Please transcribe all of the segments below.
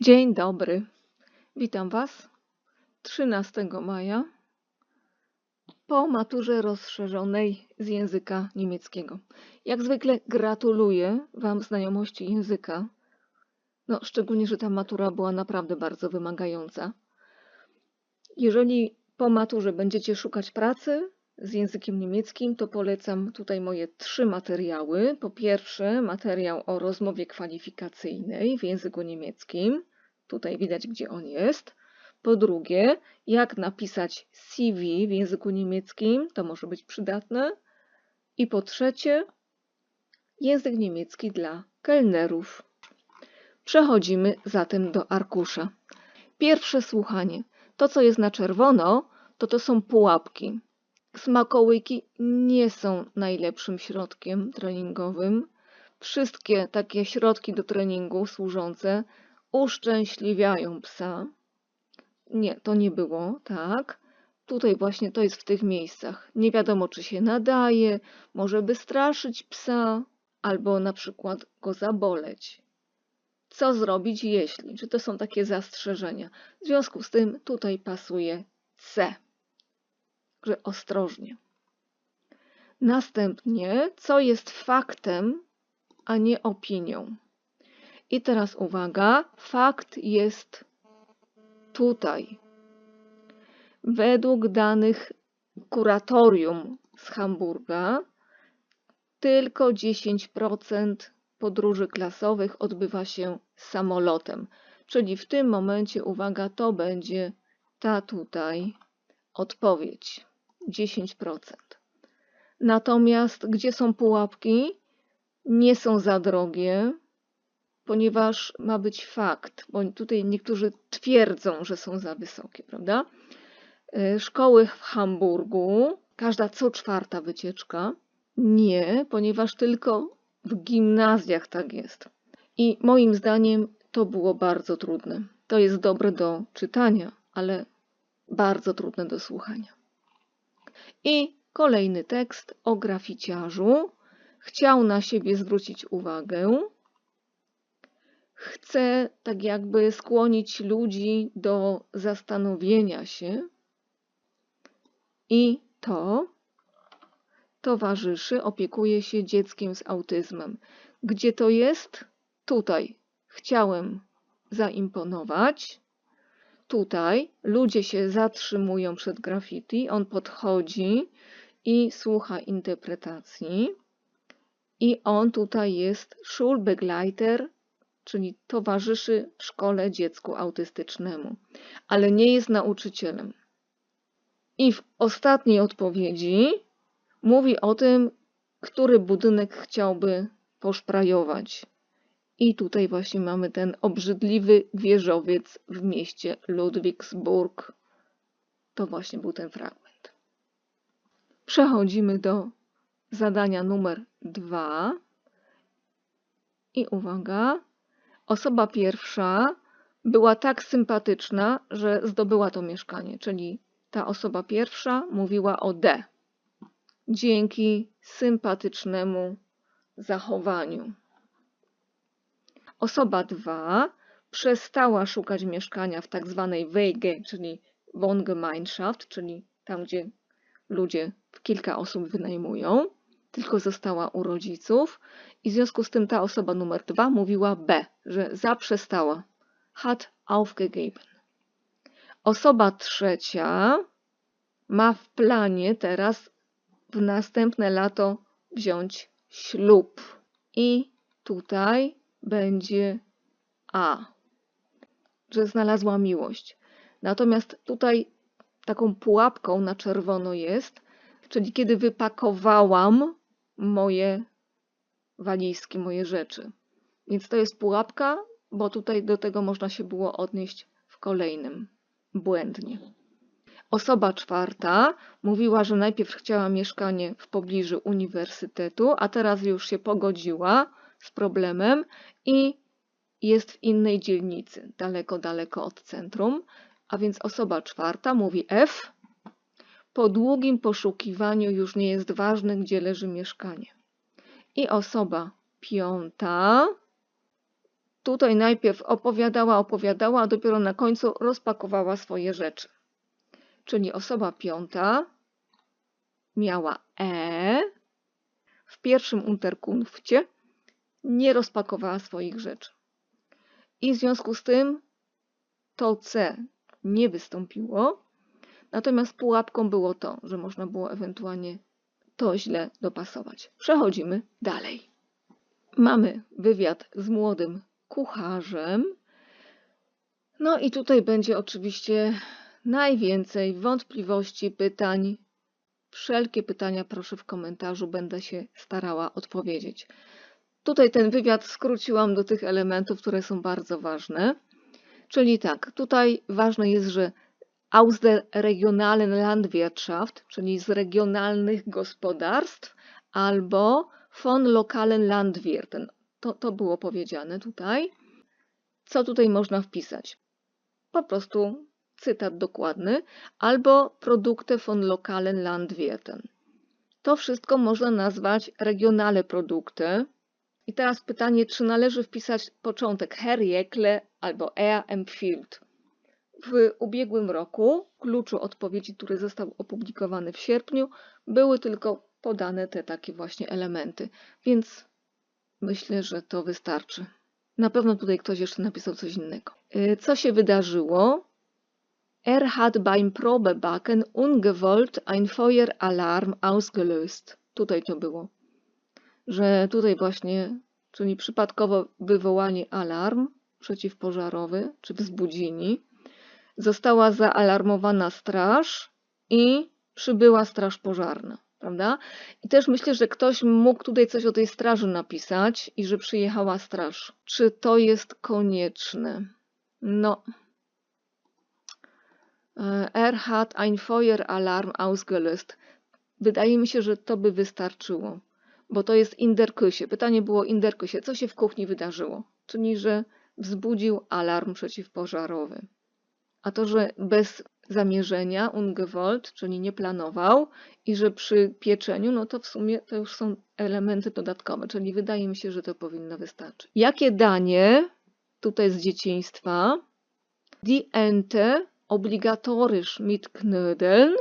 Dzień dobry. Witam Was 13 maja po maturze rozszerzonej z języka niemieckiego. Jak zwykle gratuluję Wam znajomości języka. No, szczególnie, że ta matura była naprawdę bardzo wymagająca. Jeżeli po maturze będziecie szukać pracy z językiem niemieckim, to polecam tutaj moje trzy materiały. Po pierwsze, materiał o rozmowie kwalifikacyjnej w języku niemieckim. Tutaj widać, gdzie on jest. Po drugie, jak napisać CV w języku niemieckim, to może być przydatne. I po trzecie, język niemiecki dla kelnerów. Przechodzimy zatem do arkusza. Pierwsze słuchanie. To, co jest na czerwono, to to są pułapki. Smakołyki nie są najlepszym środkiem treningowym. Wszystkie takie środki do treningu służące uszczęśliwiają psa. Nie, to nie było, tak. Tutaj właśnie to jest w tych miejscach. Nie wiadomo, czy się nadaje, może by straszyć psa, albo na przykład go zaboleć. Co zrobić, jeśli? Czy to są takie zastrzeżenia? W związku z tym tutaj pasuje C. Że ostrożnie. Następnie, co jest faktem, a nie opinią? I teraz uwaga, fakt jest tutaj. Według danych kuratorium z Hamburga, tylko 10% podróży klasowych odbywa się samolotem. Czyli w tym momencie, uwaga, to będzie ta tutaj odpowiedź 10%. Natomiast gdzie są pułapki? Nie są za drogie, ponieważ ma być fakt, bo tutaj niektórzy twierdzą, że są za wysokie, prawda? E, szkoły w Hamburgu, każda co czwarta wycieczka, nie, ponieważ tylko w gimnazjach tak jest. I moim zdaniem to było bardzo trudne. To jest dobre do czytania, ale bardzo trudne do słuchania. I kolejny tekst o graficiarzu. Chciał na siebie zwrócić uwagę, chce tak jakby skłonić ludzi do zastanowienia się i to towarzyszy, opiekuje się dzieckiem z autyzmem. Gdzie to jest? Tutaj. Chciałem zaimponować. Tutaj ludzie się zatrzymują przed graffiti, on podchodzi i słucha interpretacji. I on tutaj jest Schulbegleiter, czyli towarzyszy w szkole dziecku autystycznemu, ale nie jest nauczycielem. I w ostatniej odpowiedzi mówi o tym, który budynek chciałby poszprajować. I tutaj właśnie mamy ten obrzydliwy wieżowiec w mieście Ludwigsburg. To właśnie był ten fragment. Przechodzimy do zadania numer dwa. I uwaga, Osoba pierwsza była tak sympatyczna, że zdobyła to mieszkanie, czyli ta osoba pierwsza mówiła o D. Dzięki sympatycznemu zachowaniu. Osoba dwa przestała szukać mieszkania w tak zwanej Wege, czyli Wohngemeinschaft, czyli tam, gdzie ludzie kilka osób wynajmują, tylko została u rodziców i w związku z tym ta osoba numer dwa mówiła B, że zaprzestała. Hat aufgegeben. Osoba trzecia ma w planie teraz w następne lato wziąć ślub. I tutaj będzie A, że znalazła miłość. Natomiast tutaj taką pułapką na czerwono jest, czyli kiedy wypakowałam moje walizki, moje rzeczy. Więc to jest pułapka, bo tutaj do tego można się było odnieść w kolejnym błędnie. Osoba czwarta mówiła, że najpierw chciała mieszkanie w pobliżu uniwersytetu, a teraz już się pogodziła z problemem i jest w innej dzielnicy, daleko, daleko od centrum. A więc osoba czwarta mówi F. Po długim poszukiwaniu już nie jest ważne, gdzie leży mieszkanie. I osoba piąta tutaj najpierw opowiadała, opowiadała, a dopiero na końcu rozpakowała swoje rzeczy. Czyli osoba piąta miała E, w pierwszym unterkunfcie nie rozpakowała swoich rzeczy. I w związku z tym to C nie wystąpiło, natomiast pułapką było to, że można było ewentualnie to źle dopasować. Przechodzimy dalej. Mamy wywiad z młodym kucharzem. No i tutaj będzie oczywiście najwięcej wątpliwości, pytań. Wszelkie pytania proszę w komentarzu, będę się starała odpowiedzieć. Tutaj ten wywiad skróciłam do tych elementów, które są bardzo ważne. Czyli tak, tutaj ważne jest, że aus der regionalen Landwirtschaft, czyli z regionalnych gospodarstw, albo von lokalen Landwirten. To, to było powiedziane tutaj. Co tutaj można wpisać? Po prostu cytat dokładny, albo produkty von lokalen Landwirten. To wszystko można nazwać regionale produkty. I teraz pytanie, czy należy wpisać początek Herr Jekle albo Er empfiehlt. W ubiegłym roku, kluczu odpowiedzi, który został opublikowany w sierpniu, były tylko podane te takie właśnie elementy, więc myślę, że to wystarczy. Na pewno tutaj ktoś jeszcze napisał coś innego. Y, co się wydarzyło? Er hat beim Probebacken ungewollt ein Feueralarm ausgelöst. Tutaj to było. Że tutaj właśnie, czyli przypadkowo wywołanie alarm przeciwpożarowy czy wzbudzini. Została zaalarmowana straż i przybyła straż pożarna prawda? I też myślę, że ktoś mógł tutaj coś o tej straży napisać i że przyjechała straż. Czy to jest konieczne? No. E, er hat ein Feueralarm ausgelöst. Wydaje mi się, że to by wystarczyło, bo to jest Inderkysie. Pytanie było Inderkysie, co się w kuchni wydarzyło? Czyli, że wzbudził alarm przeciwpożarowy. A to, że bez zamierzenia, ungewollt, czyli nie planował i że przy pieczeniu, no to w sumie to już są elementy dodatkowe, czyli wydaje mi się, że to powinno wystarczyć. Jakie danie tutaj z dzieciństwa? Die Ente obligatorisch mit Knödeln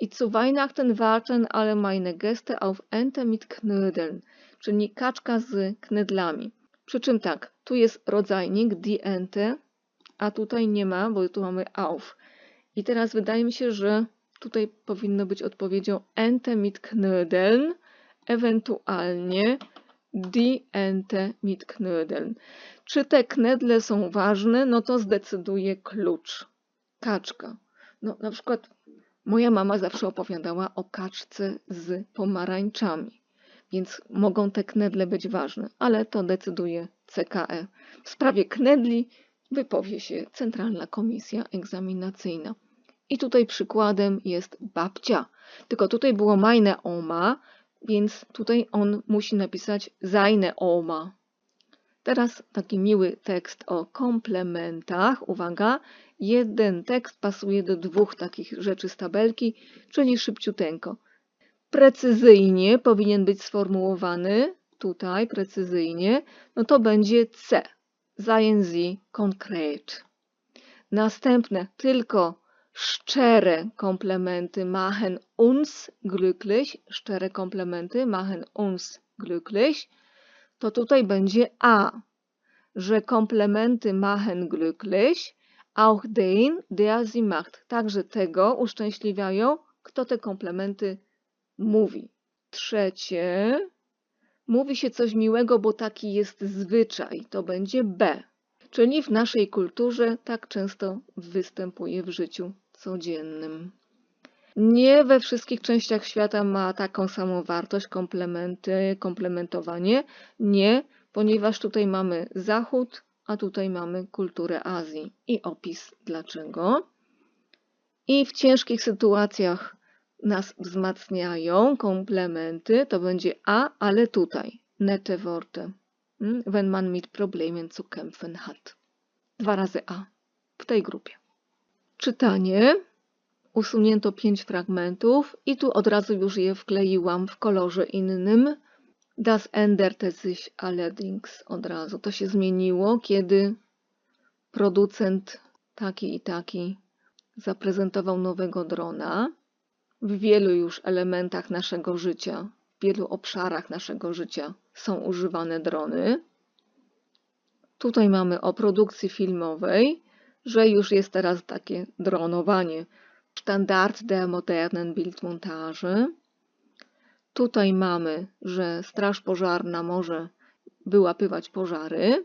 i zu Weihnachten warten alle meine Gäste auf Ente mit Knödeln, czyli kaczka z knedlami. Przy czym tak, tu jest rodzajnik die Ente, a tutaj nie ma, bo tu mamy auf. I teraz wydaje mi się, że tutaj powinno być odpowiedzią Ente mit Knödeln, ewentualnie die Ente mit Knödeln. Czy te knedle są ważne? No to zdecyduje klucz. Kaczka. No na przykład moja mama zawsze opowiadała o kaczce z pomarańczami, więc mogą te knedle być ważne, ale to decyduje CKE. W sprawie knedli wypowie się Centralna Komisja Egzaminacyjna. I tutaj przykładem jest babcia. Tylko tutaj było meine Oma, więc tutaj on musi napisać seine Oma. Teraz taki miły tekst o komplementach. Uwaga, jeden tekst pasuje do dwóch takich rzeczy z tabelki, czyli szybciuteńko. Precyzyjnie powinien być sformułowany, tutaj precyzyjnie, no to będzie C. Seien konkret. Następne tylko szczere komplementy machen uns glücklich, szczere komplementy machen uns glücklich, to tutaj będzie a, że komplementy machen glücklich, auch den, der sie macht. Także tego uszczęśliwiają, kto te komplementy mówi. Trzecie, mówi się coś miłego, bo taki jest zwyczaj. To będzie b. Czyli w naszej kulturze tak często występuje w życiu codziennym. Nie we wszystkich częściach świata ma taką samą wartość komplementy, komplementowanie. Nie, ponieważ tutaj mamy Zachód, a tutaj mamy kulturę Azji i opis dlaczego. I w ciężkich sytuacjach nas wzmacniają komplementy, to będzie a, ale tutaj nette Worte. Hmm? Wenn man mit Problemen zu kämpfen hat. Dwa razy a w tej grupie czytanie. Usunięto pięć fragmentów i tu od razu już je wkleiłam w kolorze innym. Das änderte sich allerdings od razu. To się zmieniło, kiedy producent taki i taki zaprezentował nowego drona w wielu już elementach naszego życia, w wielu obszarach naszego życia są używane drony. Tutaj mamy o produkcji filmowej, że już jest teraz takie dronowanie. Standard der modernen Bildmontage. Tutaj mamy, że straż pożarna może wyłapywać pożary.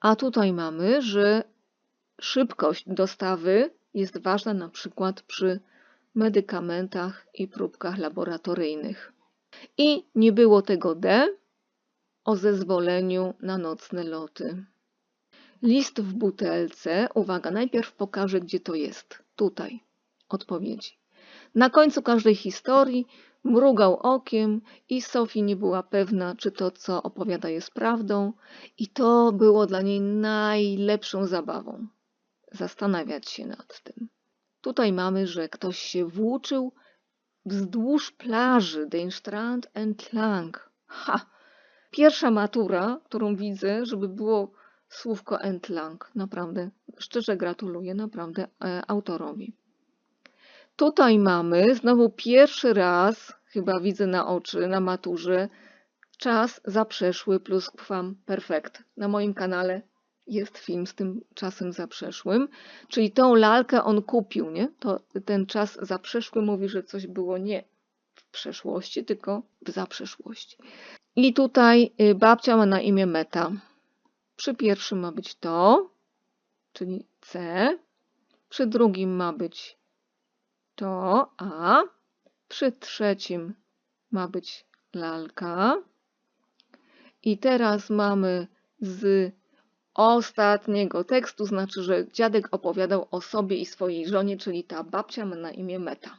A tutaj mamy, że szybkość dostawy jest ważna na przykład przy medykamentach i próbkach laboratoryjnych. I nie było tego D o zezwoleniu na nocne loty. List w butelce. Uwaga, najpierw pokażę, gdzie to jest. Tutaj. Odpowiedzi. Na końcu każdej historii mrugał okiem i Sophie nie była pewna, czy to, co opowiada, jest prawdą, i to było dla niej najlepszą zabawą. Zastanawiać się nad tym. Tutaj mamy, że ktoś się włóczył wzdłuż plaży, den Strand entlang. Ha! Pierwsza matura, którą widzę, żeby było słówko entlang. Naprawdę, szczerze gratuluję, naprawdę e, autorowi. Tutaj mamy znowu pierwszy raz, chyba widzę na oczy, na maturze, czas zaprzeszły plus kwam perfekt. Na moim kanale jest film z tym czasem zaprzeszłym, czyli tą lalkę on kupił, nie? To ten czas zaprzeszły mówi, że coś było nie w przeszłości, tylko w zaprzeszłości. I tutaj y, babcia ma na imię Meta. Przy pierwszym ma być to, czyli C. Przy drugim ma być to A. Przy trzecim ma być lalka. I teraz mamy z ostatniego tekstu, znaczy, że dziadek opowiadał o sobie i swojej żonie, czyli ta babcia ma na imię Meta.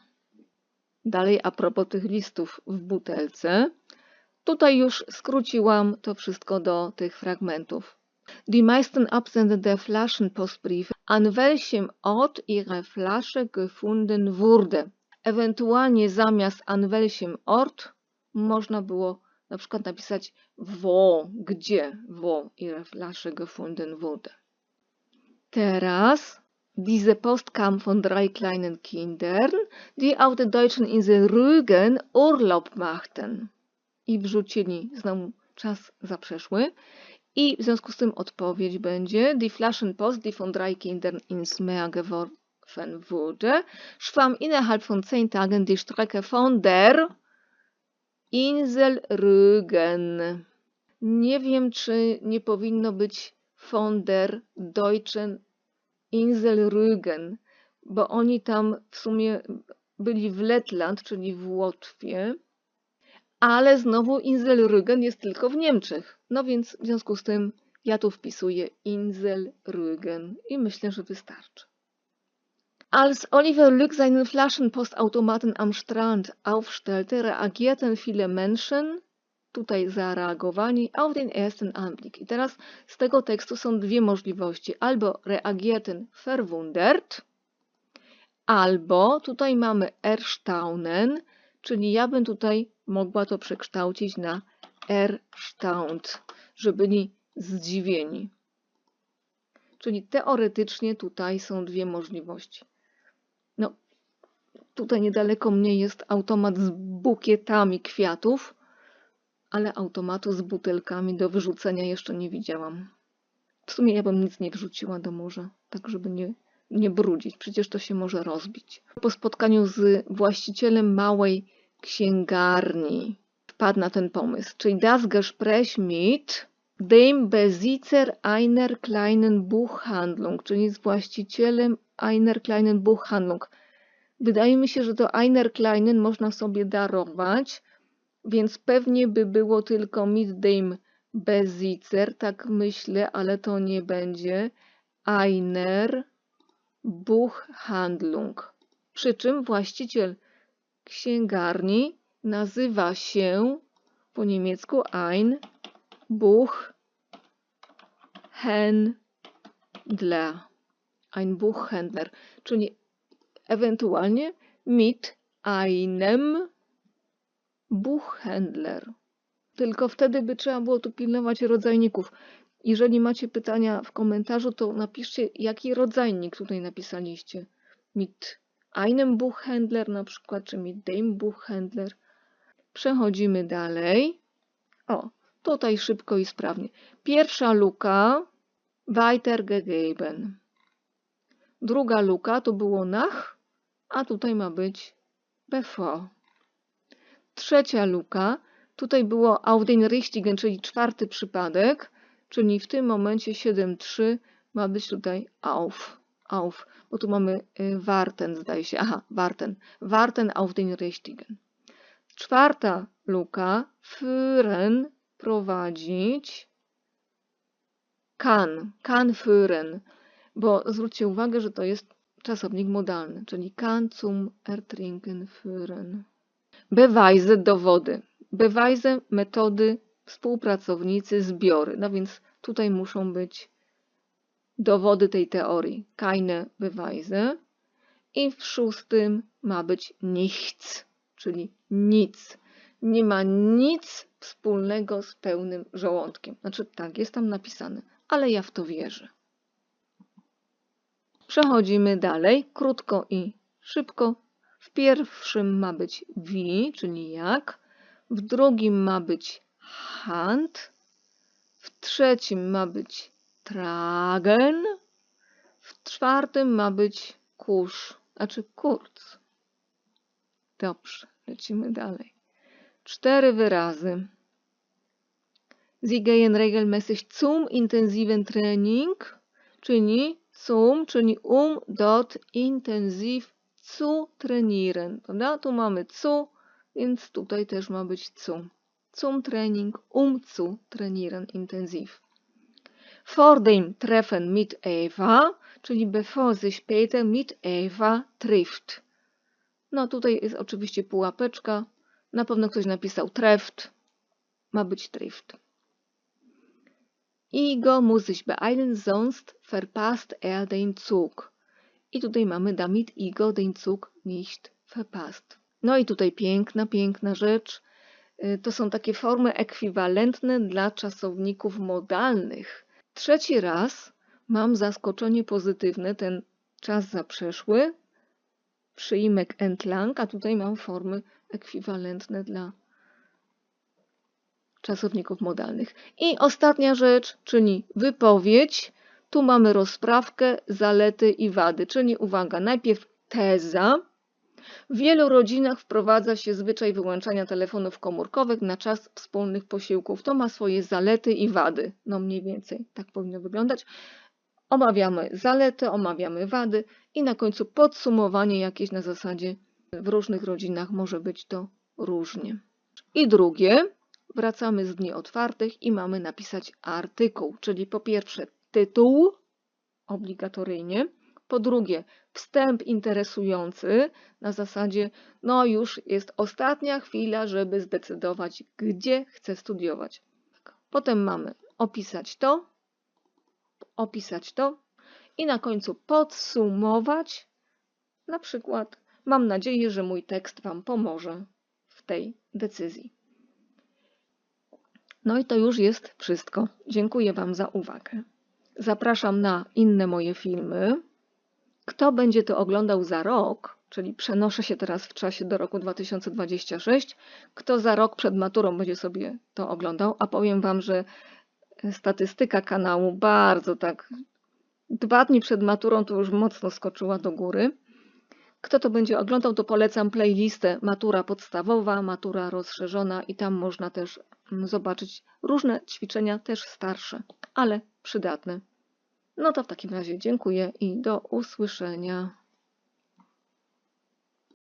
Dalej a propos tych listów w butelce. Tutaj już skróciłam to wszystko do tych fragmentów. Die meisten Absender der Flaschenpostbriefe, an welchem Ort ihre Flasche gefunden wurde. Ewentualnie zamiast an welchem Ort można było na przykład napisać wo, gdzie, wo ihre Flasche gefunden wurde. Teraz diese Post kam von drei kleinen Kindern, die auf der deutschen Insel Rügen Urlaub machten. I wrzucili znowu czas zaprzeszły. I w związku z tym odpowiedź będzie Die Flaschenpost, die von drei Kindern ins Meer geworfen wurde, schwamm innerhalb von zehn Tagen die Strecke von der Insel Rügen. Nie wiem, czy nie powinno być von der Deutschen Insel Rügen, bo oni tam w sumie byli w Lettland, czyli w Łotwie, ale znowu Insel Rügen jest tylko w Niemczech. No więc w związku z tym ja tu wpisuję Insel Rügen i myślę, że wystarczy. Als Oliver Lück seinen Flaschenpostautomaten am Strand aufstellte, reagierten viele Menschen, tutaj zareagowani, auf den ersten Anblick. I teraz z tego tekstu są dwie możliwości. Albo reagierten verwundert, albo tutaj mamy erstaunen, czyli ja bym tutaj mogła to przekształcić na erstaunt, że byli zdziwieni. Czyli teoretycznie tutaj są dwie możliwości. No, tutaj niedaleko mnie jest automat z bukietami kwiatów, ale automatu z butelkami do wyrzucenia jeszcze nie widziałam. W sumie ja bym nic nie wrzuciła do morza, tak żeby nie, nie brudzić. Przecież to się może rozbić. Po spotkaniu z właścicielem małej księgarni wpadł na ten pomysł, czyli das Gespräch mit dem Besitzer einer kleinen Buchhandlung, czyli z właścicielem einer kleinen Buchhandlung. Wydaje mi się, że to einer kleinen można sobie darować, więc pewnie by było tylko mit dem Besitzer, tak myślę, ale to nie będzie einer Buchhandlung. Przy czym właściciel księgarni nazywa się po niemiecku ein Buchhändler. Ein Buchhändler, czyli ewentualnie mit einem Buchhändler. tylko wtedy by trzeba było tu pilnować rodzajników. Jeżeli macie pytania w komentarzu, to napiszcie, jaki rodzajnik tutaj napisaliście. Mit einem Buchhändler na przykład, czy mit dem Buchhändler. Przechodzimy dalej. O, tutaj szybko i sprawnie. Pierwsza luka, weitergegeben. Druga luka to było nach, a tutaj ma być bevor. Trzecia luka, tutaj było auf den richtigen, czyli czwarty przypadek, czyli w tym momencie 7.3 ma być tutaj auf, auf, bo tu mamy y, warten, zdaje się, aha, warten, warten auf den richtigen. Czwarta luka, führen, prowadzić, kann, kann führen, bo zwróćcie uwagę, że to jest czasownik modalny, czyli kann zum Ertrinken führen. Beweise, dowody. Beweise, metody, współpracownicy, zbiory. No więc tutaj muszą być dowody tej teorii. Keine Beweise. I w szóstym ma być nichts, czyli nic. Nie ma nic wspólnego z pełnym żołądkiem. Znaczy tak, jest tam napisane, ale ja w to wierzę. Przechodzimy dalej, krótko i szybko. W pierwszym ma być wie, czyli jak. W drugim ma być hand. W trzecim ma być tragen. W czwartym ma być kurz, znaczy kurz. Dobrze, lecimy dalej. Cztery wyrazy. Sie gehen regelmäßig zum intensiven Training, czyli zum, czyli um dort intensiv zu trainieren. Prawda? Tu mamy zu, więc tutaj też ma być zu. Zum Training, um zu trainieren intensiv. Vor dem Treffen mit Eva, czyli bevor sich Peter mit Eva trifft. No tutaj jest oczywiście pułapeczka. Na pewno ktoś napisał trefft. Ma być trifft. Igo muss sich beeilen, sonst verpasst er den Zug. I tutaj mamy damit Igo den Zug nicht verpasst. No i tutaj piękna, piękna rzecz. Y, To są takie formy ekwiwalentne dla czasowników modalnych. Trzeci raz mam zaskoczenie pozytywne, ten czas zaprzeszły, przyimek entlang, a tutaj mam formy ekwiwalentne dla czasowników modalnych. I ostatnia rzecz, czyli wypowiedź. Tu mamy rozprawkę, zalety i wady, czyli uwaga, najpierw teza. W wielu rodzinach wprowadza się zwyczaj wyłączania telefonów komórkowych na czas wspólnych posiłków. To ma swoje zalety i wady. No mniej więcej tak powinno wyglądać. Omawiamy zalety, omawiamy wady i na końcu podsumowanie jakieś na zasadzie w różnych rodzinach może być to różnie. I drugie, wracamy z dni otwartych i mamy napisać artykuł, czyli po pierwsze tytuł obligatoryjnie, po drugie wstęp interesujący na zasadzie no już jest ostatnia chwila, żeby zdecydować, gdzie chcę studiować. Potem mamy opisać to, opisać to i na końcu podsumować. Na przykład mam nadzieję, że mój tekst Wam pomoże w tej decyzji. No i to już jest wszystko. Dziękuję Wam za uwagę. Zapraszam na inne moje filmy. Kto będzie to oglądał za rok, czyli przenoszę się teraz w czasie do roku 2026, kto za rok przed maturą będzie sobie to oglądał, a powiem Wam, że statystyka kanału bardzo tak dwa dni przed maturą to już mocno skoczyła do góry. Kto to będzie oglądał, to polecam playlistę Matura podstawowa, Matura rozszerzona i tam można też mm, zobaczyć różne ćwiczenia, też starsze, ale przydatne. No to w takim razie dziękuję i do usłyszenia.